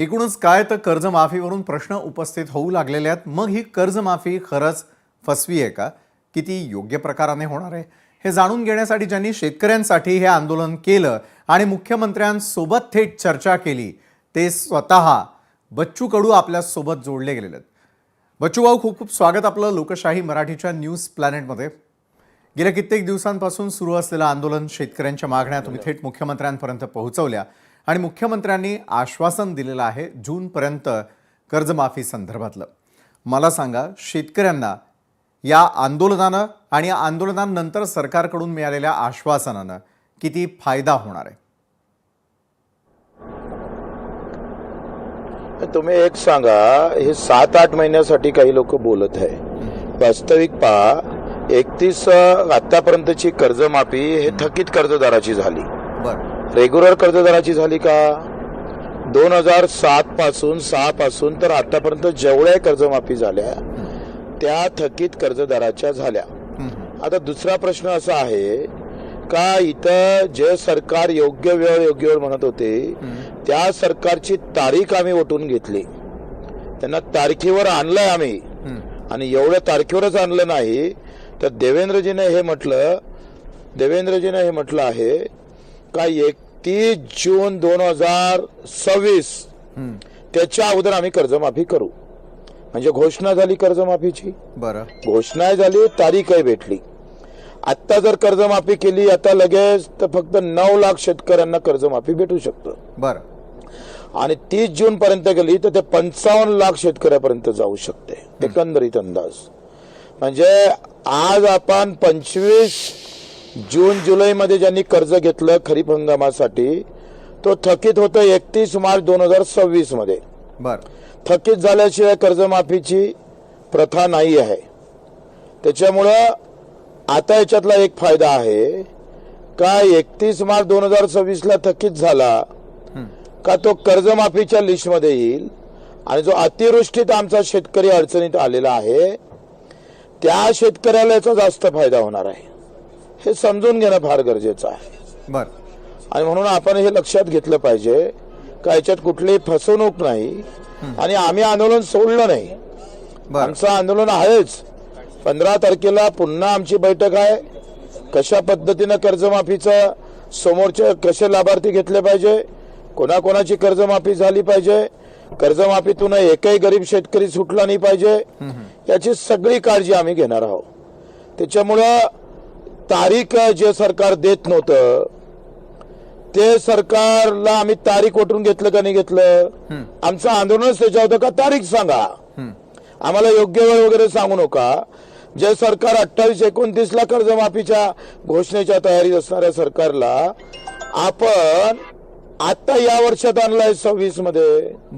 एकूणच काय तर कर्जमाफीवरून प्रश्न उपस्थित होऊ लागलेले आहेत. मग ही कर्जमाफी खरंच फसवी आहे का? किती योग्य प्रकाराने होणार आहे? हे जाणून घेण्यासाठी ज्यांनी शेतकऱ्यांसाठी हे आंदोलन केलं आणि मुख्यमंत्र्यांसोबत थेट चर्चा केली ते स्वतः बच्चू कडू आपल्यासोबत जोडले गेलेले आहेत. बच्चू भाऊ खूप खूप स्वागत आपलं लोकशाही मराठीच्या न्यूज प्लॅनेटमध्ये गेल्या कित्येक दिवसांपासून सुरू असलेलं आंदोलन शेतकऱ्यांच्या मागण्या तुम्ही थेट मुख्यमंत्र्यांपर्यंत पोहोचवल्या. आणि मुख्यमंत्र्यांनी आश्वासन दिलेलं आहे जूनपर्यंत कर्जमाफी संदर्भातलं. मला सांगा शेतकऱ्यांना या आंदोलनानं आणि या आंदोलनानंतर सरकारकडून मिळालेल्या आश्वासनानं किती फायदा होणार आहे? तुम्ही एक सांगा हे सात आठ महिन्यासाठी काही लोक बोलत आहे. वास्तविक पहा एकतीस आतापर्यंतची कर्जमाफी हे थकीत कर्जदाराची झाली. बरं. रेग्युलर कर्जदाराची झाली का? दोन हजार सात पासून सहा पासून तर आतापर्यंत जेवढ्या कर्जमाफी झाल्या त्या थकीत कर्जदाराच्या झाल्या. आता दुसरा प्रश्न असा आहे का इथं जे सरकार योग्य वेळ योग्य वेळ म्हणत होते त्या सरकारची तारीख आम्ही ओटून घेतली. त्यांना तारखेवर आणलंय आम्ही. आणि एवढ्या तारखेवरच आणलं नाही. तर देवेंद्रजीने हे म्हटलं देवेंद्रजीने हे म्हटलं आहे का एकतीस जून दोन हजार सव्वीस. त्याच्या अगोदर आम्ही कर्जमाफी करू. म्हणजे घोषणा झाली कर्जमाफीची? बरं. घोषणा झाली तारीखही भेटली. आता जर कर्जमाफी केली आता लगेच तर फक्त नऊ लाख शेतकऱ्यांना कर्जमाफी भेटू शकतं. बरं. आणि तीस जून पर्यंत गेली तर ते पंचावन्न लाख शेतकऱ्यापर्यंत जाऊ शकते. एकंदरीत अंदाज. म्हणजे आज आपण पंचवीस जून जुलैमध्ये ज्यांनी कर्ज घेतलं खरीप हंगामासाठी तो थकीत होतं एकतीस मार्च दोन हजार सव्वीसमध्ये बरं. थकीत झाल्याशिवाय कर्जमाफीची प्रथा नाही आहे. त्याच्यामुळं आता याच्यातला एक फायदा आहे का एकतीस मार्च दोन हजार सव्वीस ला थकीत झाला का तो कर्जमाफीच्या लिस्टमध्ये येईल आणि जो अतिवृष्टीत आमचा शेतकरी अडचणीत आलेला आहे त्या शेतकऱ्याला याचा जास्त फायदा होणार आहे. हे समजून घेणं फार गरजेचं आहे. बरं. आणि म्हणून आपण हे लक्षात घेतलं पाहिजे का याच्यात कुठलीही फसवणूक नाही आणि आम्ही आंदोलन सोडलं नाही. बरं. आमचं आंदोलन आहेच. पंधरा तारखेला पुन्हा आमची बैठक आहे. कशा पद्धतीनं कर्जमाफीचं समोरचे कसे लाभार्थी घेतले पाहिजे कोणाकोणाची कर्जमाफी झाली पाहिजे कर्जमाफीतून एकही गरीब शेतकरी सुटला नाही पाहिजे याची सगळी काळजी आम्ही घेणार आहोत. त्याच्यामुळं तारीख जे सरकार देत नव्हतं ते सरकारला आम्ही तारीख ओटून घेतलं का नाही घेतलं? आमचं आंदोलनच त्याच्या होतं का? तारीख सांगा. आम्हाला योग्य वेळ वगैरे सांगू नका. जे सरकार अठ्ठावीस एकोणतीस ला कर्जमाफीच्या घोषणेच्या तयारीत असणाऱ्या सरकारला आपण आता या वर्षात आणलाय सव्वीसमध्ये